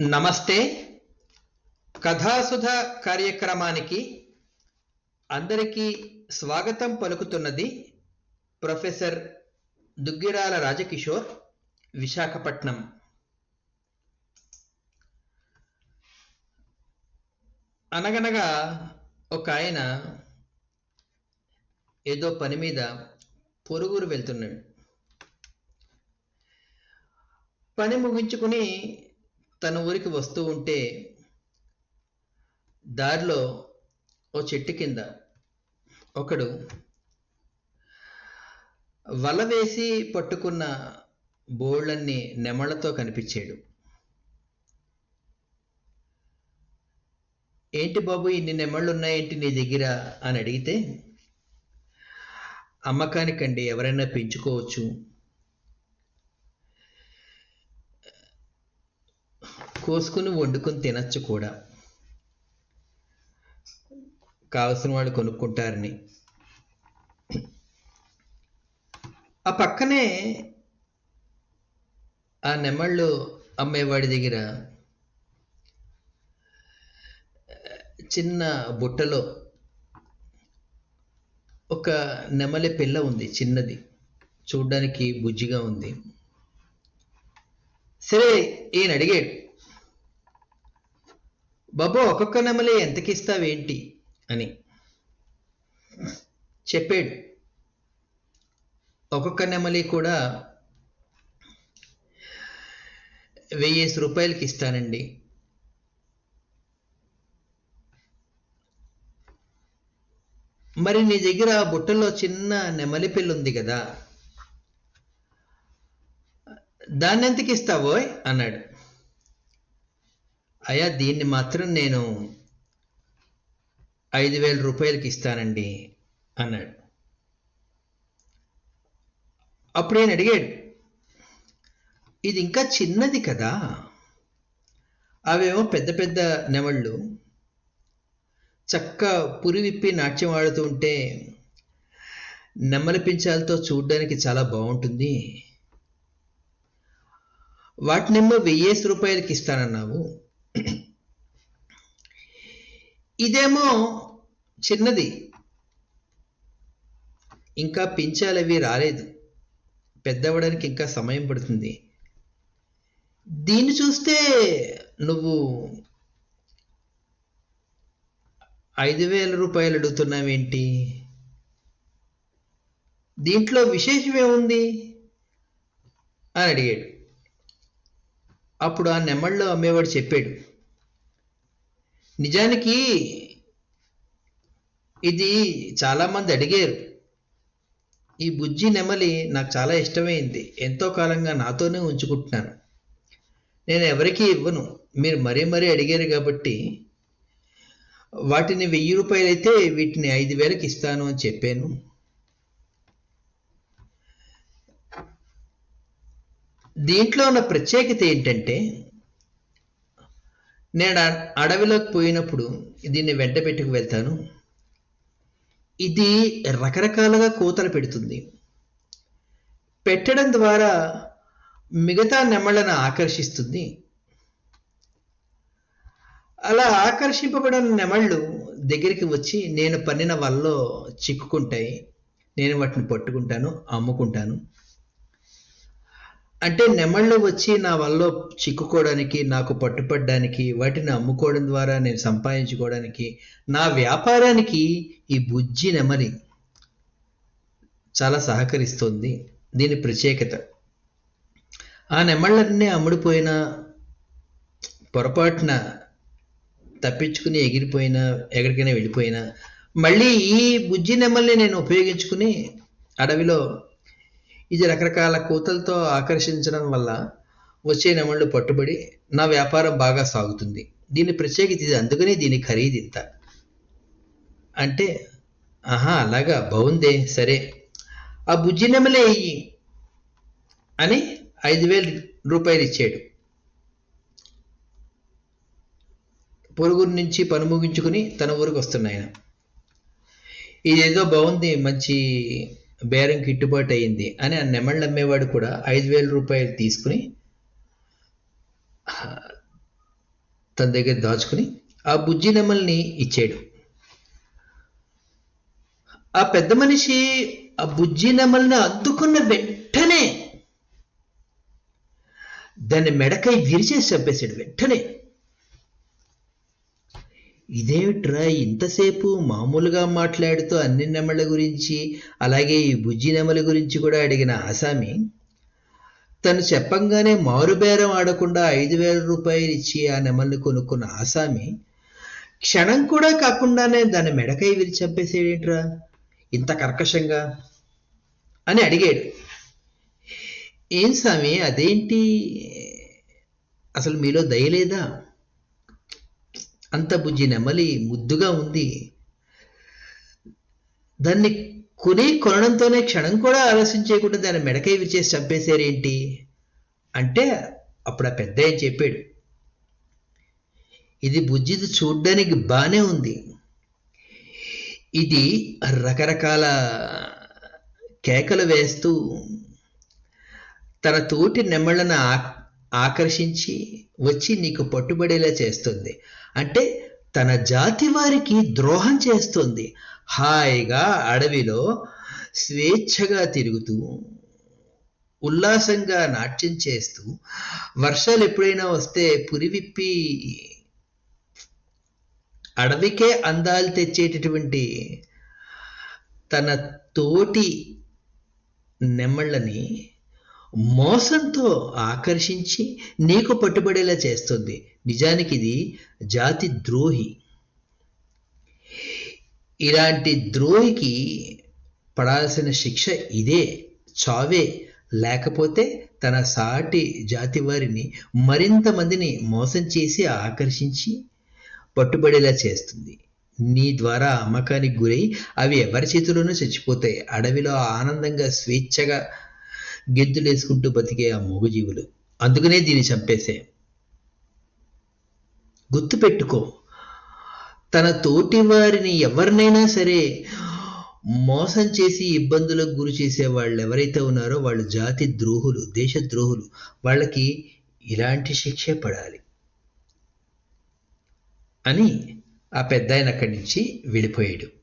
నమస్తే. కథాసుధ కార్యక్రమానికి అందరికీ స్వాగతం పలుకుతున్నది ప్రొఫెసర్ దుగ్గిరాల రాజకిషోర్ విశాఖపట్నం. అనగనగా ఒక ఆయన ఏదో పని మీద పొరుగురు వెళ్తున్నాడు. పని ముగించుకుని తన ఊరికి వస్తూ ఉంటే దారిలో ఓ చెట్టు కింద ఒకడు వల వేసి పట్టుకున్న బోళ్ళన్ని నెమళ్ళతో కనిపించాడు. ఏంటి బాబు ఇన్ని నెమళ్ళు ఉన్నాయేంటి నీ దగ్గర? అని అడిగితే అమ్మకానికండి ఎవరైనా పెంచుకోవచ్చు. కోసుకుని వండుకొని తినచ్చు కూడా. కావలసిన వాళ్ళు కొనుక్కుంటారని. ఆ పక్కనే ఆ నెమళ్ళు అమ్మేవాడి దగ్గర చిన్న బుట్టలో ఒక నెమలి పిల్ల ఉంది చిన్నది. చూడ్డానికి బుజ్జిగా ఉంది. సరే ఈయన అడిగాడు బాబు ఒక్కొక్క నెమలి ఎంతకిస్తావేంటి? అని. చెప్పాడు. ఒక్కొక్క నెమలి కూడా వెయ్యేసి రూపాయలకి ఇస్తానండి మరి నీ దగ్గర ఆ బుట్టలో చిన్న నెమలి పిల్ల ఉంది కదా దాన్ని ఎంతకిస్తావోయ్ అన్నాడు. అయ్యా దీన్ని మాత్రం నేను ఐదు వేల రూపాయలకి ఇస్తానండి అన్నాడు. అప్పుడు నేను అడిగాడు ఇది ఇంకా చిన్నది కదా? అవేమో పెద్ద పెద్ద నెమళ్ళు చక్క పురి విప్పి నాట్యం ఆడుతూ ఉంటే నెమ్మల పించాలతో చూడడానికి చాలా బాగుంటుంది. వాటినేమో వెయ్యేసి రూపాయలకి ఇస్తానన్నావు. ఇదేమో చిన్నది. ఇంకా పించాలవి రాలేదు. పెద్దవడానికి ఇంకా సమయం పడుతుంది. దీన్ని చూస్తే నువ్వు ఐదు వేల రూపాయలు అడుగుతున్నావేంటి? దీంట్లో విశేషం ఏముంది? అని అడిగాడు. అప్పుడు ఆ నెమళ్ళలో అమ్మేవాడు చెప్పాడు. నిజానికి ఇది చాలామంది అడిగారు. ఈ బుజ్జి నెమలి నాకు చాలా ఇష్టమైంది. ఎంతో కాలంగా నాతోనే ఉంచుకుంటున్నాను. నేను ఎవరికీ ఇవ్వను. మీరు మరీ మరీ అడిగారు కాబట్టి వాటిని వెయ్యి రూపాయలైతే వీటిని ఐదు వేలకు ఇస్తాను అని చెప్పాను. దీంట్లో ఉన్న ప్రత్యేకత ఏంటంటే నేను అడవిలోకి పోయినప్పుడు దీన్ని వెంట పెట్టుకు వెళ్తాను. ఇది రకరకాలుగా కూతలు పెడుతుంది. పెట్టడం ద్వారా మిగతా నెమళ్ళను ఆకర్షిస్తుంది. అలా ఆకర్షింపబడిన నెమళ్ళు దగ్గరికి వచ్చి నేను పన్నిన వల్లో చిక్కుకుంటాయి. నేను వాటిని పట్టుకుంటాను అమ్ముకుంటాను. అంటే నెమళ్ళు వచ్చి నా వల్ల చిక్కుకోవడానికి నాకు పట్టుపడడానికి వాటిని అమ్ముకోవడం ద్వారా నేను సంపాదించుకోవడానికి నా వ్యాపారానికి ఈ బుజ్జి నెమలి చాలా సహకరిస్తుంది. దీని ప్రత్యేకత. ఆ నెమళ్ళన్నీ అమ్ముడిపోయిన పొరపాటున తప్పించుకుని ఎగిరిపోయినా ఎక్కడికైనా వెళ్ళిపోయినా మళ్ళీ ఈ బుజ్జి నెమల్ని నేను ఉపయోగించుకుని అడవిలో ఇది రకరకాల కూతలతో ఆకర్షించడం వల్ల వచ్చే నెమళ్ళు పట్టుబడి నా వ్యాపారం బాగా సాగుతుంది. దీని ప్రత్యేకత ఇది. అందుకని దీని ఖరీదు ఇంత. అంటే ఆహా అలాగా బాగుందే సరే. ఆ బుజ్జి నెమలే ఇయ్యి అని ఐదు వేల రూపాయలు ఇచ్చాడు. పొరుగురు నుంచి పని ముగించుకుని తన ఊరికి వస్తున్నాయన ఇదేదో బాగుంది మంచి బేరం గిట్టుబాటు అయింది అని ఆ నెమళ్ళు అమ్మేవాడు కూడా ఐదు వేల రూపాయలు తీసుకుని తన దగ్గర దాచుకుని ఆ బుజ్జి నెమల్ని ఇచ్చాడు ఆ పెద్ద మనిషి ఆ బుజ్జి నెమల్ని అద్దుకున్న వెంటనే దాన్ని మెడకై విరిచేసి చంపేశాడు వెంటనే. ఇదేమిట్రా ఇంతసేపు మామూలుగా మాట్లాడుతూ అన్ని నెమళ్ళ గురించి అలాగే ఈ బుజ్జి నెమల గురించి కూడా అడిగిన ఆసామి తను చెప్పంగానే మారుబేరం ఆడకుండా ఐదు వేల రూపాయలు ఇచ్చి ఆ నెమల్ని కొనుక్కున్న ఆసామి క్షణం కూడా కాకుండానే దాన్ని మెడకై విరిచి చంపేసేడేంట్రా ఇంత కర్కశంగా? అని అడిగాడు. ఏం స్వామి అదేంటి? అసలు మీలో దయలేదా అంత బుజ్జి నెమలి ముద్దుగా ఉంది. దాన్ని కొని కొనడంతోనే క్షణం కూడా ఆలస్యం చేయకుండా దాన్ని మెడకై విరిచేసి చంపేశారేంటి? అంటే అప్పుడు ఆ పెద్ద ఆయన చెప్పాడు ఇది బుజ్జిది చూడ్డానికి బాగానే ఉంది. ఇది రకరకాల కేకలు వేస్తూ తన తోటి నెమళ్ళను ఆకర్షించి వచ్చి నీకు పట్టుబడేలా చేస్తుంది. అంటే తన జాతి వారికి ద్రోహం చేస్తుంది. హాయిగా అడవిలో స్వేచ్ఛగా తిరుగుతూ ఉల్లాసంగా నాట్యం చేస్తూ వర్షాలు ఎప్పుడైనా వస్తే పురివిప్పి అడవికే అందాలు తెచ్చేటటువంటి తన తోటి నెమ్మళ్ళని మోసంతో ఆకర్షించి నీకు పట్టుబడేలా చేస్తుంది. నిజానికి ఇది జాతి ద్రోహి. ఇలాంటి ద్రోహికి పడాల్సిన శిక్ష ఇదే. చావే. లేకపోతే తన సాటి జాతి వారిని మరింత మందిని మోసం చేసి ఆకర్షించి పట్టుబడేలా చేస్తుంది. నీ ద్వారా అమ్మకానికి గురై అవి ఎవరి చేతిలోనూ చచ్చిపోతాయి. అడవిలో ఆనందంగా స్వేచ్ఛగా గెంతులేసుకుంటూ బతికే ఆ మూగజీవులు. అందుకనే దీన్ని చంపేసే. గుర్తుపెట్టుకో తన తోటి వారిని ఎవరినైనా సరే మోసం చేసి ఇబ్బందులకు గురి చేసే వాళ్ళు ఎవరైతే ఉన్నారో వాళ్ళు జాతి ద్రోహులు దేశ ద్రోహులు వాళ్ళకి ఇలాంటి శిక్షే పడాలి అని ఆ పెద్ద ఆయన అక్కడి నుంచి వెళ్ళిపోయాడు